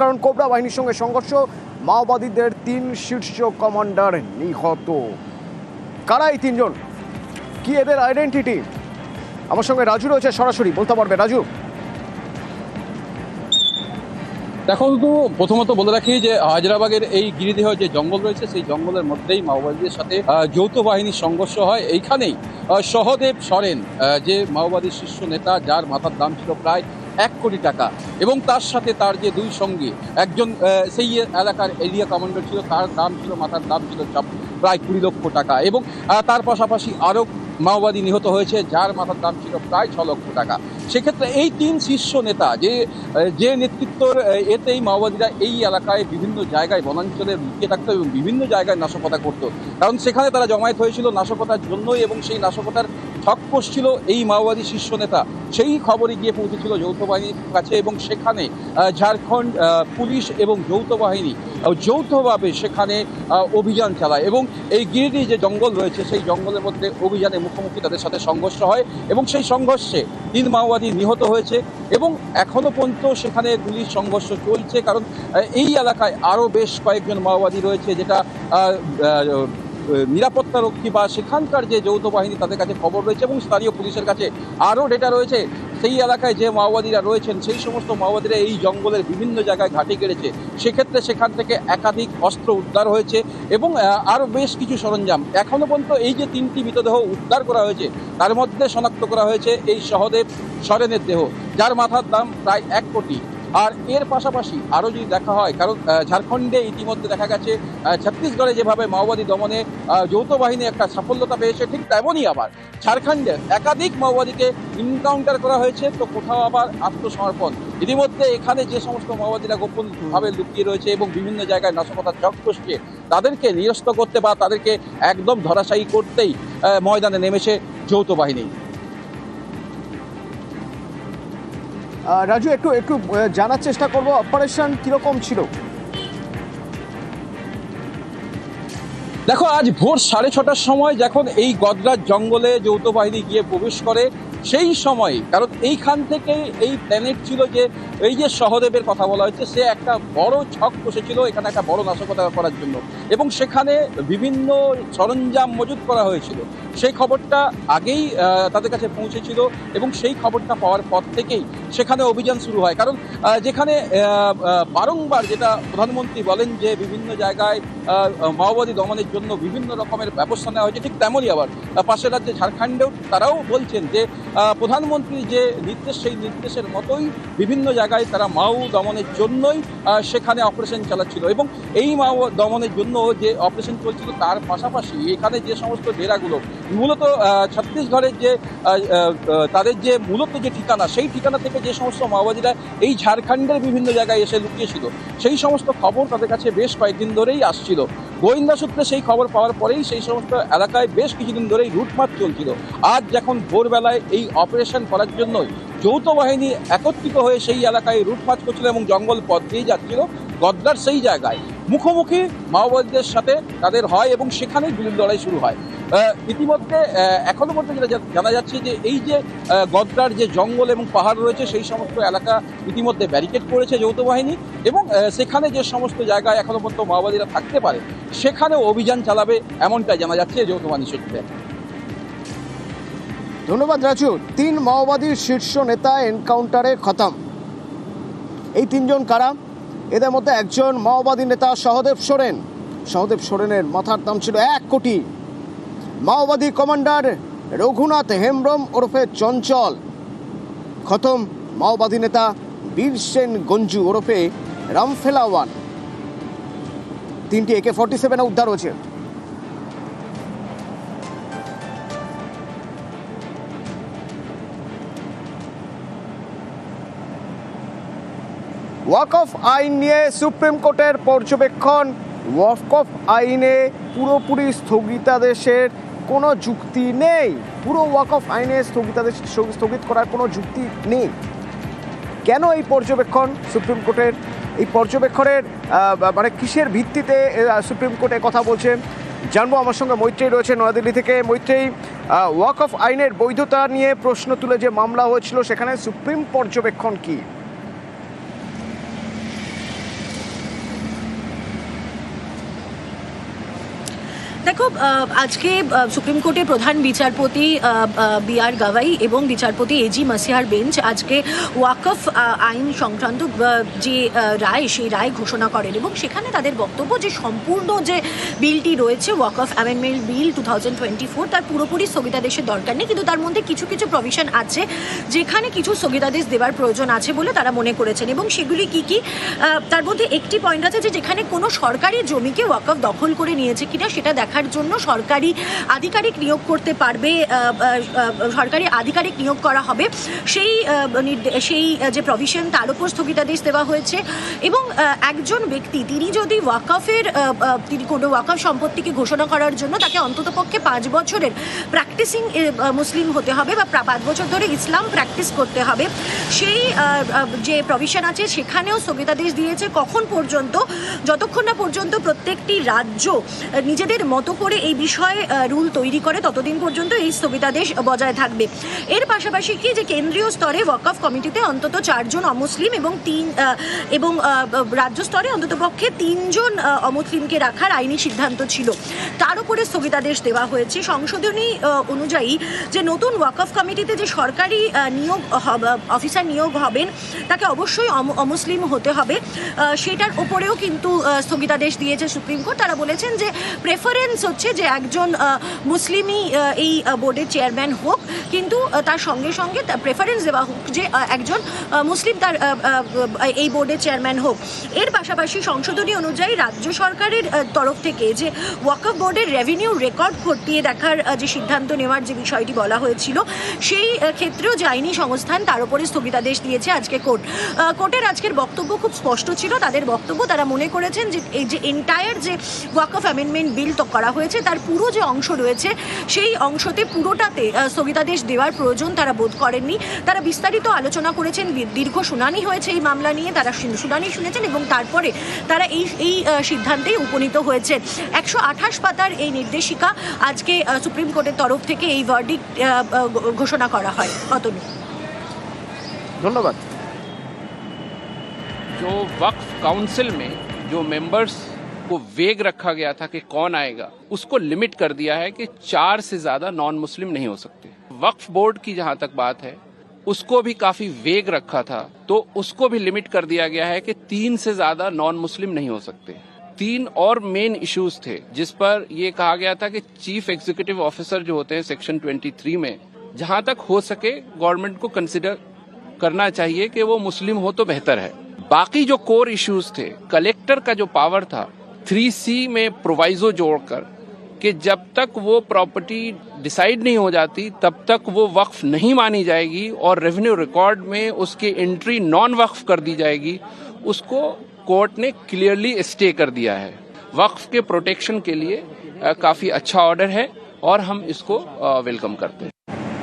কারণ কোবরা বাহিনীর সঙ্গে সংঘর্ষ, মাওবাদীদের তিন শীর্ষ কমান্ডার নিহত। কারা এই তিনজন? কি এদের আইডেন্টিটি আমার সঙ্গে রাজু রয়েছে সরাসরি, বলতে পারবে। রাজু? দেখো তো প্রথমত বলে রাখি যে হায়দ্রাবাদের এই গিরিদেহ যে জঙ্গল রয়েছে, সেই জঙ্গলের মধ্যেই মাওবাদীদের সাথে যৌথ বাহিনীর সংঘর্ষ হয়। এইখানেই সহদেব সরেন যে মাওবাদী শীর্ষ নেতা, যার মাথার দাম ছিল প্রায় এক কোটি টাকা। এবং তার সাথে তার যে দুই সঙ্গী, একজন সেই এলাকার এরিয়া কমান্ডার ছিল, তার দাম ছিল, মাথার দাম ছিল প্রায় কুড়ি লক্ষ টাকা। এবং তার পাশাপাশি আরও মাওবাদী নিহত হয়েছে, যার মাথার দাম ছিল প্রায় ছ লক্ষ টাকা। সেক্ষেত্রে এই তিন শীর্ষ নেতা, যে যে নেতৃত্বর এতেই মাওবাদীরা এই এলাকায় বিভিন্ন জায়গায় বনাঞ্চলে লুকিয়ে থাকতো এবং বিভিন্ন জায়গায় নাশকতা করতো। কারণ সেখানে তারা জমায়েত হয়েছিল নাশকতার জন্যই এবং সেই নাশকতার ছক কষছিল এই মাওবাদী শীর্ষ নেতা। সেই খবরই গিয়ে পৌঁছেছিল যৌথ বাহিনীর কাছে এবং সেখানে ঝাড়খণ্ড পুলিশ এবং যৌথ বাহিনী যৌথভাবে সেখানে অভিযান চালায় এবং এই গিরিডি যে জঙ্গল রয়েছে, সেই জঙ্গলের মধ্যে অভিযানে মুখোমুখি তাদের সাথে সংঘর্ষ হয় এবং সেই সংঘর্ষে তিন মাওবাদী নিহত হয়েছে এবং এখনও পর্যন্ত সেখানে গুলির সংঘর্ষ চলছে কারণ এই এলাকায় আরও বেশ কয়েকজন মাওবাদী রয়েছে যেটা আহ, আহ, নিরাপত্তা রক্ষী বা সেখানকার যে যৌথ বাহিনী তাদের কাছে খবর রয়েছে এবং স্থানীয় পুলিশের কাছে আরও ডেটা রয়েছে। সেই এলাকায় যে মাওবাদীরা রয়েছেন সেই সমস্ত মাওবাদীরা এই জঙ্গলের বিভিন্ন জায়গায় ঘাঁটি গেড়েছে সেক্ষেত্রে সেখান থেকে একাধিক অস্ত্র উদ্ধার হয়েছে এবং আরও বেশ কিছু সরঞ্জাম। এখনও পর্যন্ত এই যে তিনটি মৃতদেহ উদ্ধার করা হয়েছে তার মধ্যে শনাক্ত করা হয়েছে এই সহদেব সরেনের দেহ যার মাথার দাম প্রায় এক কোটি। আর এর পাশাপাশি আরও যদি দেখা হয়, কারণ ঝাড়খণ্ডে ইতিমধ্যে দেখা গেছে ছত্তিশগড়ে যেভাবে মাওবাদী দমনে যৌথ বাহিনী একটা সাফল্যতা পেয়েছে, ঠিক তেমনই আবার ঝাড়খণ্ডে একাধিক মাওবাদীকে ইনকাউন্টার করা হয়েছে, তো কোথাও আবার আত্মসমর্পণ। ইতিমধ্যে এখানে যে সমস্ত মাওবাদীরা গোপনভাবে লুকিয়ে রয়েছে এবং বিভিন্ন জায়গায় নাশকতার চক কষছে তাদেরকে নিরস্ত করতে বা তাদেরকে একদম ধরাশায়ী করতেই ময়দানে নেমেছে যৌথ বাহিনী। রাজু, একটু একটু জানার চেষ্টা করব অপারেশন কীরকম ছিল? দেখো, আজ ভোর সাড়ে ছটার সময় যখন এই গদরাজ জঙ্গলে যৌথ বাহিনী গিয়ে প্রবেশ করে সেই সময়, কারণ এইখান থেকে এই প্ল্যানেট ছিল যে, এই যে সহদেবের কথা বলা হয়েছে, সে একটা বড় ছক বসেছিল, এখানে একটা বড় নাশকতা করার জন্য। এবং সেখানে বিভিন্ন সরঞ্জাম মজুত করা হয়েছিল। সেই খবরটা আগেই তাদের কাছে পৌঁছেছিল এবং সেই খবরটা পাওয়ার পর থেকেই সেখানে অভিযান শুরু হয়। কারণ যেখানে বারংবার যেটা প্রধানমন্ত্রী বলেন যে, বিভিন্ন জায়গায় মাওবাদী দমনের জন্য বিভিন্ন রকমের ব্যবস্থা নেওয়া হয়েছে, ঠিক তেমনই আবার পাশের রাজ্যে ঝাড়খণ্ডেও তারাও বলছেন যে প্রধানমন্ত্রী যে নির্দেশ, সেই নির্দেশের মতোই বিভিন্ন জায়গায় তারা মাও দমনের জন্যই সেখানে অপারেশন চালাচ্ছিল এবং এই মাও দমনের জন্য যে অপারেশন চলছিল তার পাশাপাশি এখানে যে সমস্ত ডেরাগুলো, মূলত ছত্তিশগড়ের যে তাদের যে মূলত যে ঠিকানা, সেই ঠিকানা থেকে যে সমস্ত মাওবাদীরা এই ঝাড়খণ্ডের বিভিন্ন জায়গায় এসে লুকিয়েছিল, সেই সমস্ত খবর তাদের কাছে বেশ কয়েকদিন ধরেই আসছিল। গোয়েন্দা সূত্রে সেই খবর পাওয়ার পরেই সেই সমস্ত এলাকায় বেশ কিছুদিন ধরেই রুটমার্চ চলছিল। আজ যখন ভোরবেলায় এই অপারেশন করার জন্যই যৌথ বাহিনী একত্রিত হয়ে সেই এলাকায় রুটমার্চ করছিল এবং জঙ্গল পথ দিয়ে যাচ্ছিল, গদ্দার সেই জায়গায়। মুখোমুখি মাওবাদীদের সাথে তাদের হয় এবং সেখানেই গুলির লড়াই শুরু হয়। ইতিমধ্যে এখনও পর্যন্ত যেটা জানা যাচ্ছে যে এই যে আহ, গদ্দার যে জঙ্গল এবং পাহাড় রয়েছে সেই সমস্ত এলাকা ইতিমধ্যে ব্যারিকেড করেছে যৌথ বাহিনী এবং সেখানে যে সমস্ত জায়গায় এখনও পর্যন্ত মাওবাদীরা থাকতে পারে সেখানেও অভিযান চালাবে এমনটাই জানা যাচ্ছে যৌথ বাহিনী সূত্রে। ধন্যবাদ রাজু। তিন মাওবাদীর শীর্ষ নেতা এনকাউন্টারে খতম। এই তিনজন কারা? এদের মধ্যে একজন মাওবাদী নেতা সহদেব সোরেন। সহদেব সোরেনের মাথার দাম ছিল এক কোটি মাওবাদী কমান্ডার রঘুনাথ হেমব্রম ওরফে চঞ্চল। খতম। মাওবাদী নেতা বীর সেন গঞ্জু ওরফে রামফেলাওয়ান। তিনটি একে ফর্টি সেভেনে উদ্ধার হয়েছে। ওয়াক অফ আইন নিয়ে সুপ্রিম কোর্টের পর্যবেক্ষণ। ওয়াক অফ আইনে পুরোপুরি স্থগিতাদেশের কোনো যুক্তি নেই। পুরো ওয়াক অফ আইনে স্থগিতাদেশ স্থগিত করার কোনো যুক্তি নেই। কেন এই পর্যবেক্ষণ সুপ্রিম কোর্টের, এই পর্যবেক্ষণের মানে কিসের ভিত্তিতে সুপ্রিম কোর্টে কথা বলছে? জানব, আমার সঙ্গে মৈত্রেই রয়েছে নয়াদিল্লি থেকে। মৈত্রেই ওয়াক অফ আইনের বৈধতা নিয়ে প্রশ্ন তুলে যে মামলা হয়েছিল, সেখানে সুপ্রিম পর্যবেক্ষণ কী? দেখো আজকে সুপ্রিম কোর্টের প্রধান বিচারপতি বি আর গাভাই এবং বিচারপতি এজি মাসিহার বেঞ্চ আজকে ওয়াকফ আইন সংক্রান্ত যে রায়, সেই রায় ঘোষণা করেন এবং সেখানে তাদের বক্তব্য যে সম্পূর্ণ যে বিলটি রয়েছে, Waqf amendment bill two thousand twenty four, তার পুরোপুরি স্থগিতাদেশের দরকার নেই। কিন্তু তার মধ্যে কিছু কিছু প্রভিশন আছে, যেখানে কিছু স্থগিতাদেশ দেওয়ার প্রয়োজন আছে বলে তারা মনে করেছেন এবং সেগুলি কি কি? তার মধ্যে একটি পয়েন্ট আছে যে যেখানে কোনো সরকারি জমিকে ওয়াকফ দখল করে নিয়েছে কিনা, সেটা দেখার জন্য সরকারি আধিকারিক নিয়োগ করতে পারবে সরকারি আধিকারিক নিয়োগ করা হবে। সেই সেই যে প্রভিশন তার উপর স্থগিতাদেশ দেওয়া হয়েছে এবং একজন ব্যক্তি, তিনি যদি ওয়াকফের তিনি কোনো ওয়াকফ সম্পত্তিকে ঘোষণা করার জন্য তাকে অন্ততপক্ষে পাঁচ বছরের প্র্যাকটিসিং মুসলিম হতে হবে বা পাঁচ বছর ধরে ইসলাম প্র্যাকটিস করতে হবে। সেই যে প্রভিশন আছে সেখানেও স্থগিতাদেশ দিয়েছে। কখন পর্যন্ত, যতক্ষণ না পর্যন্ত প্রত্যেকটি রাজ্য নিজেদের মতো করে এই বিষয়ে রুল তৈরি করে, ততদিন পর্যন্ত এই স্থগিতাদেশ বজায় থাকবে। এর পাশাপাশি কি যে কেন্দ্রীয় স্তরে ওয়াকফ কমিটিতে অন্তত চারজন অমুসলিম এবং তিন এবং রাজ্য স্তরে অন্তত পক্ষে তিনজন আহ, অমুসলিমকে রাখার আইনি সিদ্ধান্ত ছিল। তার উপরে স্থগিতাদেশ দেওয়া হয়েছে। সংশোধনী অনুযায়ী যে নতুন ওয়াকফ কমিটিতে যে সরকারি নিয়োগ অফিসার নিয়োগ হবেন তাকে অবশ্যই অম- অমুসলিম হতে হবে। সেটার ওপরেও কিন্তু স্থগিতাদেশ দিয়েছে সুপ্রিম কোর্ট। তারা বলেছেন যে প্রেফারেন্স হচ্ছে যে একজন মুসলিমই এই বোর্ডের চেয়ারম্যান হোক। কিন্তু তার সঙ্গে সঙ্গে প্রেফারেন্স দেওয়া হোক যে একজন মুসলিম তার এই বোর্ডের চেয়ারম্যান হোক। এর পাশাপাশি সংশোধনী অনুযায়ী রাজ্য সরকারের তরফ থেকে যে ওয়াকফ বোর্ডের রেভিনিউ রেকর্ড খতিয়ে দেখার যে সিদ্ধান্ত নেওয়ার যে বিষয়টি বলা হয়েছিল, সেই ক্ষেত্রেও যে আইনি সংস্থান, তার উপরে স্থগিতাদেশ দিয়েছে আজকে কোর্ট। কোর্টের আজকের বক্তব্য খুব স্পষ্ট ছিল, তাদের বক্তব্য তারা মনে করেছেন যে, এই যে এন্টায়ার যে ওয়াকফ অ্যামেন্ডমেন্ট বিল তো করা হয়েছে, তার পুরো যে অংশ রয়েছে, সেই অংশতে পুরোটাতে স্থগিতাদেশ দেওয়ার প্রয়োজন তারা বোধ করেননি। তারা বিস্তারিত আলোচনা করেছেন, দীর্ঘ শুনানি হয়েছে এই মামলা নিয়ে, তারা শুনানি শুনেছেন এবং তারপরে তারা এই এই আহ, সিদ্ধান্তে উপনীত হয়েছে একশো আঠাশ পাতার এই নির্দেশিকা আজকে আহ, সুপ্রিম কোর্টের তরফ থেকে এই ভার্ডিক ঘোষণা করা হয় অতনু ধন্যবাদ जो वक्फ काउंसिल में जो मेंबर्स को वेग रखा गया था कि कौन आएगा उसको लिमिट कर दिया है कि चार से ज्यादा नॉन मुस्लिम नहीं हो सकते वक्फ बोर्ड की जहां तक बात है उसको भी काफ़ी वेग रखा था। तो उसको भी लिमिट कर दिया गया है कि तीन से ज़्यादा नॉन मुस्लिम नहीं हो सकते। तीन और मेन इश्यूज़ थे, जिस पर यह कहा गया था कि चीफ एग्जीक्यूटिव ऑफिसर जो होते हैं सेक्शन 23 में, जहाँ तक हो सके गवर्नमेंट को कंसिडर करना चाहिए कि वो मुस्लिम हो तो बेहतर है। बाकी जो कोर इश्यूज़ थे कलेक्टर का जो पावर था थ्री सी में प्रोवाइजो जोड़कर कि जब तक वो प्रॉपर्टी डिसाइड नहीं हो जाती, तब तक वो वक्फ नहीं मानी जाएगी और रेवेन्यू रिकॉर्ड में उसकी एंट्री नॉन वक्फ कर दी जाएगी। उसको कोर्ट ने क्लियरली स्टे कर दिया है। वक्फ के प्रोटेक्शन के लिए काफ़ी अच्छा ऑर्डर है और हम इसको वेलकम करते हैं।